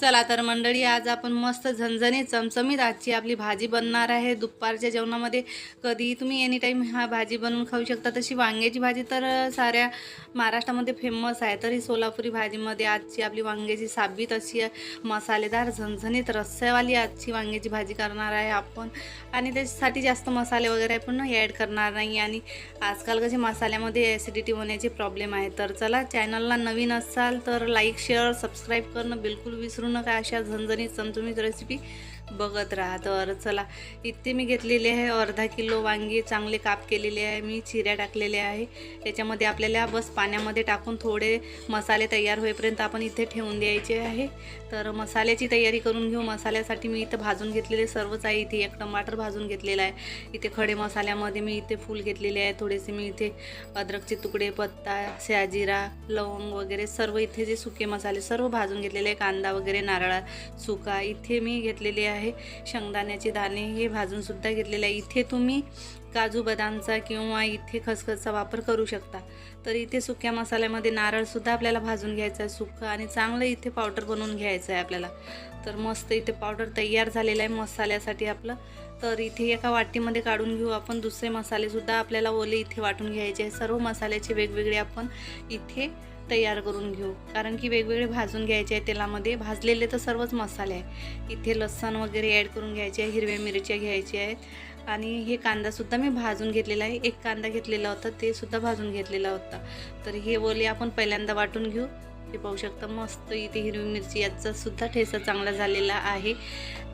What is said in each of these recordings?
चला तर मंडळी आज आपण मस्त झणझणीत चमचमीत आजची आपली भाजी बनणार आहे. दुपारच्या जेवणामध्ये कधीही तुम्ही एनी टाईम हा भाजी बनवून खाऊ शकता. तशी वांग्याची भाजी तर साऱ्या महाराष्ट्रामध्ये फेमस आहे. तरी सोलापुरी भाजीमध्ये आजची आपली वांग्याची साबीत अशी मसालेदार झणझणीत रस्स्यावाली आजची वांग्याची भाजी करणार आहे आपण. आणि त्याच्यासाठी जास्त मसाले वगैरे पण ॲड करणार नाही. आणि आजकाल कसे मसाल्यामध्ये ॲसिडिटी होण्याचे प्रॉब्लेम आहे. तर चला चॅनलला नवीन असाल तर लाईक शेअर सबस्क्राईब करणं बिलकुल विसरू नका अशा झणझणीत चमचमीत रेसिपी बघत राहा. तर चला इथे मी घेतलेले आहे. अर्धा किलो वांगी चांगले काप केलेले आहे. मी चिऱ्या टाकलेल्या आहे. त्याच्यामध्ये आपल्याला बस पाण्यामध्ये टाकून थोडे मसाले तयार होईपर्यंत आपण इथे ठेवून द्यायचे आहे. तर मसाल्याची तयारी करून घेऊ. मसाल्यासाठी मी इथं भाजून घेतलेले सर्वच आहे इथे एक टमाटर भाजून घेतलेला आहे. इथे खडे मसाल्यामध्ये मी इथे फूल घेतलेले आहे. थोडेसे मी इथे अद्रकचे तुकडे पत्ता शहाजिरा लवंग वगैरे सर्व इथे जे सुके मसाले सर्व भाजून घेतलेले आहे. कांदा वगैरे नारळा सुका इथे मी घेतलेले आहे. आहे. शेंगदाण्याचे दाणे हे भाजूनसुद्धा घेतलेले आहे. इथे तुम्ही काजू बदामचा किंवा इथे खसखसचा वापर करू शकता. तर इथे सुक्या मसाल्यामध्ये नारळसुद्धा आपल्याला भाजून घ्यायचं आहे. सुकं आणि चांगलं इथे पावडर बनवून घ्यायचं आहे आपल्याला. तर मस्त इथे पावडर तयार झालेलं आहे मसाल्यासाठी आपलं. तर इथे एका वाटीमध्ये काढून घेऊ आपण. दुसरे मसालेसुद्धा आपल्याला ओले इथे वाटून घ्यायचे आहे. सर्व मसाल्याचे वेगवेगळे आपण इथे तयार करून घेऊ. कारण की वेगवेगळे भाजून घ्यायचे आहे तेलामध्ये. भाजलेले तर सर्वच मसाले आहे इथे लसण वगैरे ॲड करून घ्यायचे आहे हिरव्या मिरच्या घ्यायच्या आहेत. आणि हे कांदासुद्धा मी भाजून घेतलेला आहे. एक कांदा घेतलेला होता ते सुद्धा भाजून घेतलेला होता. तर हे ओले आपण पहिल्यांदा वाटून घेऊ. हे पाहू शकता मस्त इथे हिरवी मिरची याचा सुद्धा ठेसा चांगला झालेला आहे.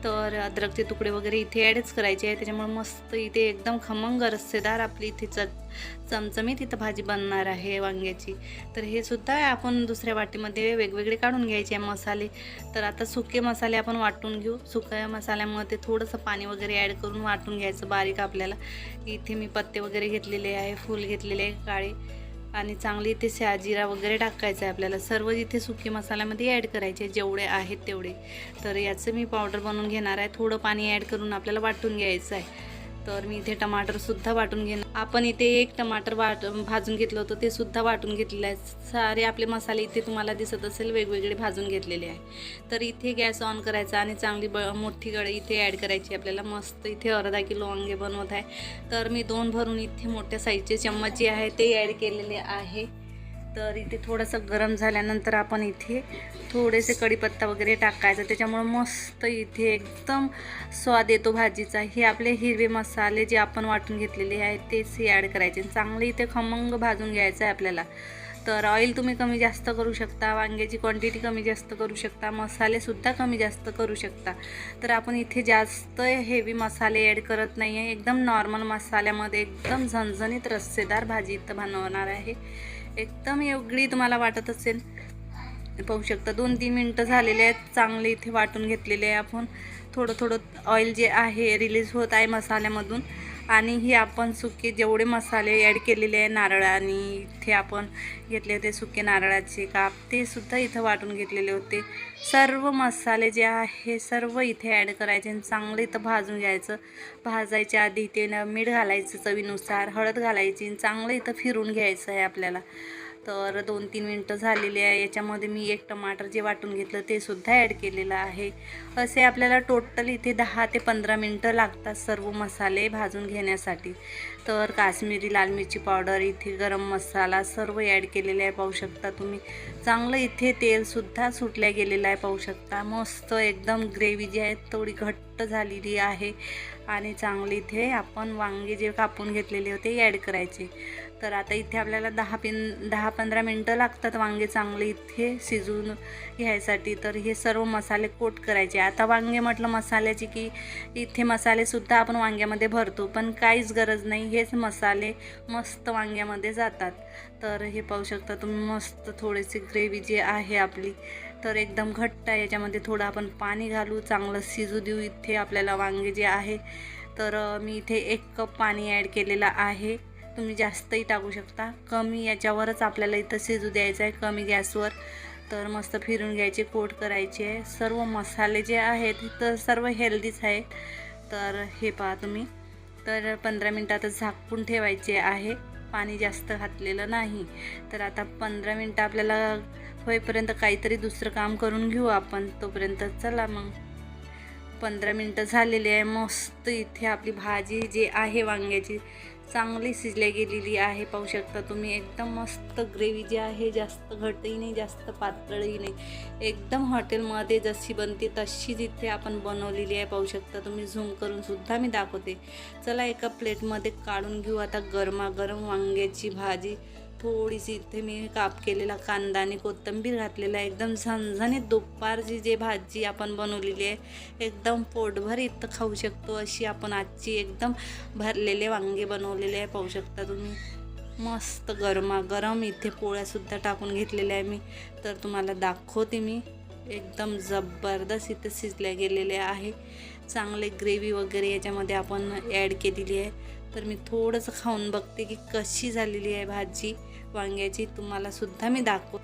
तर अद्रकचे तुकडे वगैरे इथे ॲडच करायचे आहे. त्याच्यामुळे मस्त इथे एकदम खमंग रस्सेदार आपली इथे च चमचमीत इथं भाजी बनणार आहे वांग्याची. तर हे सुद्धा आपण दुसऱ्या वाटीमध्ये वेगवेगळे काढून घ्यायचे आहे मसाले. तर आता सुके मसाले आपण वाटून घेऊ. सुक्या मसाल्यामध्ये थोडंसं पाणी वगैरे ॲड करून वाटून घ्यायचं बारीक आपल्याला. इथे मी पत्ते वगैरे घेतलेले आहे फूल घेतलेले आहे काळे. आणि चांगली इथे शहाजिरा वगैरे टाकायचं आहे आपल्याला. सर्व इथे सुकी मसाल्यामध्ये ॲड करायचे जेवढे आहेत तेवढे. तर याचं मी पावडर बनवून घेणार आहे. थोडं पाणी ॲड करून आपल्याला वाटून घ्यायचं आहे. तर मी इथे टमाटरसुद्धा वाटून घेणार. आपण इथे एक टमाटर वाट भाजून घेतलं होतं ते सुद्धा वाटून घेतलेलं आहे. सारे आपले मसाले इथे तुम्हाला दिसत असेल वेगवेगळे भाजून घेतलेले आहे. तर इथे गॅस ऑन करायचा आणि चांगली ब मोठी कढई इथे ॲड करायची आपल्याला. मस्त इथे अर्धा किलो वांगे बनवत आहे. तर मी दोन भरून इथे मोठ्या साईजचे चम्मच जे आहे ते ॲड केलेले आहे. तर इथे थोडंसं गरम झाल्यानंतर आपण इथे थोडेसे कढीपत्ता वगैरे टाकायचा. त्याच्यामुळं मस्त इथे एकदम स्वाद येतो भाजीचा. हे आपले हिरवे मसाले जे आपण वाटून घेतलेले आहेत तेच हे ॲड करायचे. चांगले इथे खमंग भाजून घ्यायचं आहे आपल्याला. तर ऑइल तुम्ही कमी जास्त करू शकता वांग्याची क्वांटिटी कमी जास्त करू शकता मसालेसुद्धा कमी जास्त करू शकता. तर आपण इथे जास्त हेवी मसाले ॲड करत नाही आहे एकदम नॉर्मल मसाल्यामध्ये एकदम झणझणीत रस्सेदार भाजी इथं बनवणार आहे. एकदम एवढी तुम्हाला वाटत असेल. पाहू शकता दोन तीन मिनटं झालेले आहेत. चांगले इथे वाटून घेतलेले आहे आपण. थोडं थोडं ऑइल जे आहे रिलीज होत आहे मसाल्यामधून. आणि हे आपण सुके जेवढे मसाले ॲड केलेले आहे नारळाने इथे आपण घेतले होते सुके नारळाचे काप ते सुद्धा इथं वाटून घेतलेले होते. सर्व मसाले जे आहे सर्व इथे ॲड करायचे आणि चांगलं इथं भाजून घ्यायचं. भाजायच्या आधी इथे न मीठ घालायचं चवीनुसार हळद घालायची आणि चांगलं इथं फिरून घ्यायचं आहे आपल्याला. तर दोन तीन मिनटं झालेली आहे. याच्यामध्ये मी एक टमाटर जे वाटून घेतलं ते सुद्धा ॲड केलेलं आहे. असे आपल्याला टोटल इथे दहा ते पंधरा मिनटं लागतात सर्व मसाले भाजून घेण्यासाठी. तर काश्मीरी लाल मिरची पावडर इथे गरम मसाला सर्व ॲड केलेले आहे पाहू शकता तुम्ही. चांगलं इथे तेलसुद्धा सुटल्या गेलेलं आहे पाहू शकता. मस्त एकदम ग्रेव्ही जी आहे थोडी घट्ट झालेली आहे आणि चांगली इथे आपण वांगे जे कापून घेतलेले होते ॲड करायचे. तर आता इथे आपल्याला दहा पिन दहा पंधरा मिनटं लागतात वांगे चांगले इथे शिजून घ्यायसाठी. तर हे सर्व मसाले कोट करायचे. आता वांगे म्हटलं मसाल्याची की इथे मसालेसुद्धा आपण वांग्यामध्ये भरतो पण काहीच गरज नाही. हेच मसाले मस्त वांग्यामध्ये जातात. तर हे पाहू शकता तुम्ही मस्त थोडेसे ग्रेव्ही जी आहे आपली. तर एकदम घट्ट आहे. याच्यामध्ये थोडं आपण पाणी घालू चांगलं शिजू देऊ इथे आपल्याला वांगे जे आहे. तर मी इथे एक कप पाणी ॲड केलेलं आहे. तुम्ही जास्तही टाकू शकता. कमी याच्यावरच आपल्याला इथं शिजू द्यायचं आहे कमी गॅसवर. तर मस्त फिरून घ्यायचे कोट करायचे. आहे सर्व मसाले जे आहेत तर सर्व हेल्दीच आहेत. तर हे पहा तुम्ही. तर पंधरा मिनटातच झाकून ठेवायचे आहे. पाणी जास्त घातलेलं नाही. तर आता पंधरा मिनटं आपल्याला होईपर्यंत काहीतरी दुसरं काम करून घेऊ आपण. तोपर्यंत चला मग. पंधरा मिनटं झालेली आहे. मस्त इथे आपली भाजी जी आहे वांग्याची चांगली शिजल्या गेलेली आहे पाहू शकता तुम्ही. एकदम मस्त ग्रेव्ही जी आहे जास्त घटही नाही जास्त पातळही नाही. एकदम हॉटेलमध्ये जशी बनते तशीच इथे आपण बनवलेली आहे पाहू शकता तुम्ही. झूम करून सुद्धा मी दाखवते. चला एका प्लेटमध्ये काढून घेऊ. आता गरमागरम वांग्याची भाजी. थोडीशी इथे मी काप केलेला कांदा आणि कोथिंबीर घातलेला आहे. एकदम झणझणीत दुपारची जे भाजी आपण बनवलेली आहे एकदम पोटभर इथं खाऊ शकतो अशी आपण आजची एकदम भरलेले वांगे बनवलेले आहे पाहू शकता तुम्ही. मस्त गरमागरम इथे पोळ्यासुद्धा टाकून घेतलेल्या आहे मी. तर तुम्हाला दाखवते मी. एकदम जबरदस्त इथं शिजल्या गेलेले आहे. चांगले ग्रेव्ही वगैरे याच्यामध्ये आपण ॲड केलेली आहे. तर मी थोडंसं खाऊन बघते की कशी झालेली आहे भाजी. वांग्याची तुम्हाला सुद्धा मी दाखव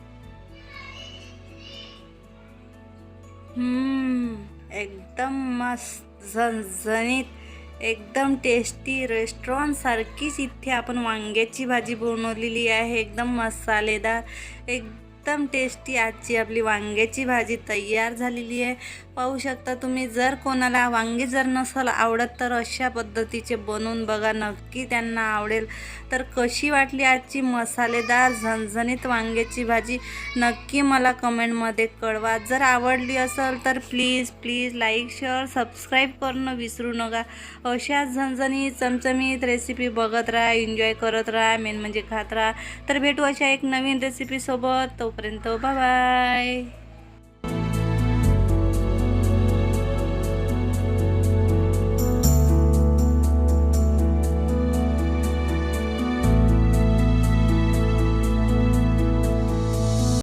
एकदम मस्त झणझणीत एकदम टेस्टी रेस्टॉरंटसारखीच इथे आपण वांग्याची भाजी बनवलेली आहे. एकदम मसालेदार एकदम टेस्टी आजची आपली वांग्याची भाजी तयार झालेली आहे. पाहू शकता तुम्ही जर कोणाला वांगे जर नसेल आवडत तर अशा पद्धतीचे बनवून बघा. नक्की त्यांना आवडेल. तर कशी वाटली आजची मसालेदार झणझणीत वांग्याची भाजी? नक्की मला कमेंटमध्ये कळवा. जर आवडली असेल तर please please like share subscribe करणं विसरू नका. अशा झणझणीत चमचमीत रेसिपी बघत राहा एन्जॉय करत राहा मेन म्हणजे खात राहा. तर भेटू अशा एक नवीन रेसिपीसोबत तोपर्यंत बाय.